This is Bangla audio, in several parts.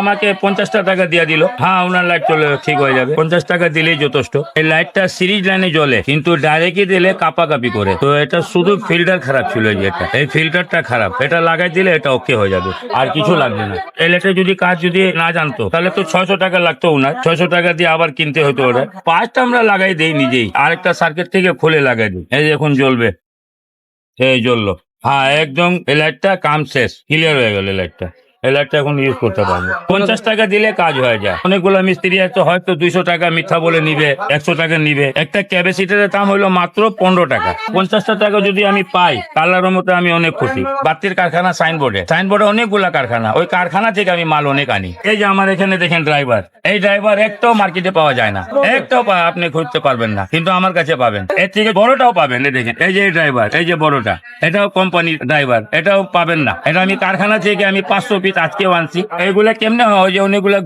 আমাকে পঞ্চাশটা টাকা দিয়ে দিল। হ্যাঁ ওনার লাইট চলে, ঠিক হয়ে যাবে। পঞ্চাশ টাকা দিলেই যথেষ্ট। এই লাইটটা সিরিজ লাইনে জ্বলে, কিন্তু ডাইরেক্টই দিলে কাপাকাপি করে। তো এটা শুধু ফিল্টার খারাপ ছিল এই যেটা এই ফিল্টারটা খারাপ। এটা লাগাই দিলে এটা ওকে হয়ে যাবে। আর কিছু লাগবে না। এই লাইটের যদি কাজ যদি না জানতো, তাহলে তো ছয়শো টাকা লাগতো ওনার। ছয়শো টাকা দিয়ে আবার কিনতে হতো ওটা। পাঁচটা আমরা লাগাই দিই নিজেই। আরেকটা সার্কিট থেকে খুলে লাগাই দিই। এই এখন জ্বলবে। এই জ্বললো। হ্যাঁ একদম এই লাইটটা কাম শেষ। ক্লিয়ার হয়ে গেল লাইটটা এই এখন ইউজ করতে পারব। পঞ্চাশ টাকা দিলে কাজ হয়ে যায়। অনেকগুলো মিস্ত্রি আছে, হয়তো দুইশো টাকা মিথ্যা বলে নিবে, একশো টাকা নিবে। একটা ক্যাপাসিটারের দাম হলো মাত্র পনেরো টাকা। পঞ্চাশটা টাকা যদি আমি পাই কালারের মতো আমি অনেক খুশি। বাতির কারখানা সাইনবোর্ডে সাইনবোর্ডে অনেকগুলা কারখানা। ওই কারখানা থেকে আমি মাল অনেক আনি। এই যে আমার এখানে দেখেন ড্রাইভার এই ড্রাইভার একটাও মার্কেটে পাওয়া যায় না। একটাও আপনি খুঁজতে পারবেন না, কিন্তু আমার কাছে পাবেন। এর থেকে বড়টাও পাবেন, এই দেখেন। এই যে ড্রাইভার এই যে বড়টা। এটাও কোম্পানির ড্রাইভার এটাও পাবেন না। এটা আমি কারখানা থেকে আমি পাঁচশো পিস আজকেও আনছি। এগুলা কেমনে হয়? যে অনেকগুলো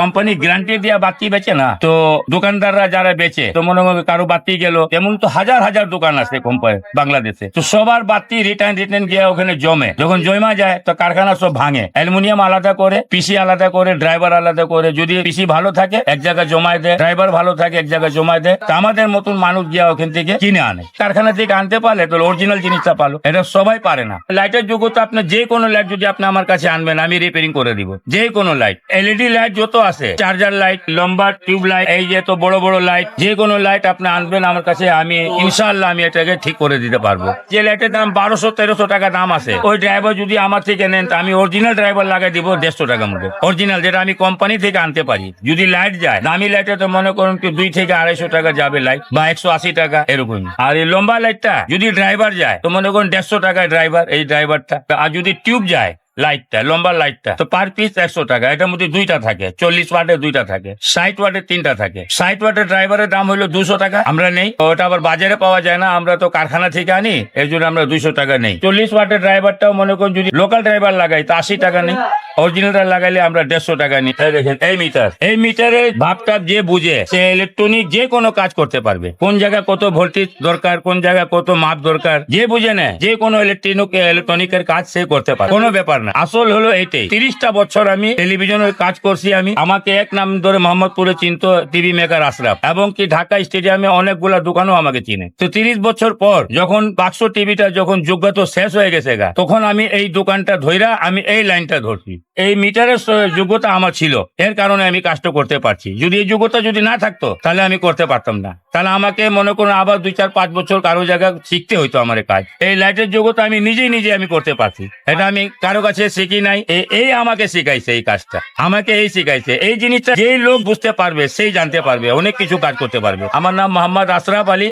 কোম্পানি গ্যারান্টি দিয়া বাতি বেচে না? তো দোকানদাররা যারা বেচে, তো মনে হবে কারও বাতি গেল। তেমন তো হাজার হাজার দোকান আছে কোম্পানি বাংলাদেশে। তো সবার বাতি রিটার্ন রিটার্ন গিয়ে ওখানে জমে। যখন জমা যায়, তো কারখানা সব ভাঙে। অ্যালুমিনিয়াম আলাদা করে পিসি আলাদা করে ড্রাইভার আলাদা করে। যদি পিসি ভালো থাকে, এক জায়গায় জমায় দেয়। ড্রাইভার ভালো থাকে, এক জায়গায় জমায় দেয়। তো আমাদের মতন মানুষ গিয়া ওখান থেকে কিনে আনে। কারখানা থেকে আনতে পারলে তো অরিজিনাল জিনিসটা পালো। এটা সবাই পারে না। লাইটের যুগ তো আপনার যে কোনো লাইট যদি আপনি আমার কাছে আনবেন, আমি রিপেয়ারিং করে দিব। যে কোনো লাইট এলইডি লাইট যত আছে চার্জার লাইট লম্বা টিউব লাইট এই যে তো বড় বড় লাইট যে কোনো লাইট আপনি আনবেন আমার কাছে, আমি ইনশাল্লাহ আমি এটাকে ঠিক করে দিতে পারব। যে লাইটের দাম বারোশো, তেরোশো টাকা দাম আছে, ওই ড্রাইভার যদি আমার থেকে নেন আমি অরিজিনাল ড্রাইভার লাগাই দিব দেড়শো টাকার মধ্যে অরিজিনাল যেটা আমি কোম্পানি থেকে আনতে পারি। যদি লাইট যায়, দামি লাইটে তো মনে করুন কি দুই থেকে আড়াইশো টাকা যাবে লাইট বা একশো আশি টাকা এরকম আর এই লম্বা লাইটটা যদি ড্রাইভার যায়, তো মনে করুন দেড়শো টাকায় ড্রাইভার এই ড্রাইভারটা আর যদি টিউব যায় লাইটটা, লম্বা লাইটটা। তো পার পিস একশো টাকা, এটার মধ্যে দুইটা থাকে, চল্লিশ ওয়াটের দুইটা থাকে, ষাট ওয়াটের তিনটা থাকে। ষাট ওয়াটের ড্রাইভারের দাম হলো দুশো টাকা, আমরা নেই। ওটা আবার বাজারে পাওয়া যায় না, আমরা তো কারখানা থেকে আনি, এর জন্য আমরা দুইশো টাকা নেই। চল্লিশ ওয়াটের ড্রাইভারটাও মনে করুন যদি লোকাল ড্রাইভার লাগাই তো আশি টাকা নেই। অরিজিনালটা লাগাইলে আমরা দেড়শো টাকা নিই। দেখেন, এই মিটার। এই মিটারের ভাবটা যে বুঝে, সে ইলেকট্রনিক যে কোনো কাজ করতে পারবে। কোন জায়গায় কত ভোল্টেজ দরকার, কোন জায়গায় কত মাপ দরকার, যে বুঝে নেয়, যে কোনো ইলেকট্রনিক ইলেকট্রনিকের কাজ সে করতে পারে কোনো ব্যাপার না। আসল হলো এইটাই তিরিশটা বছর আমি টেলিভিশনের কাজ করছি আমি। আমাকে এক নাম ধরে মোহাম্মদপুরে চিনত টিভি মেকার আশরাফ। এবং কি ঢাকা স্টেডিয়ামে অনেকগুলা দোকানও আমাকে চিনে। তো তিরিশ বছর পর যখন বাক্স টিভিটা যখন যোগ্যতা শেষ হয়ে গেছে গা, তখন আমি এই দোকানটা ধইরা আমি এই লাইনটা ধরছি। এই মিটারের যোগ্যতা আমার ছিল। এর কারণে আমি কাজটা করতে পারছি। যদি এই যোগ্যতা যদি না থাকতো, তাহলে আমি করতে পারতাম না। তাহলে আমাকে মনে করুন আবার দুই, চার, পাঁচ বছর কারও জায়গায় শিখতে হইতো আমার কাজ। এই লাইটের যোগ্যতা আমি নিজেই নিজে আমি করতে পারছি। এটা আমি কারও কাছে শিখি নাই। এই আমাকে শিখাইছে এই কাজটা। আমাকে এই শিখাইছে। এই জিনিসটা যেই লোক বুঝতে পারবে, সেই জানতে পারবে। অনেক কিছু কাজ করতে পারবে। আমার নাম মোহাম্মদ আশরাফ আলী।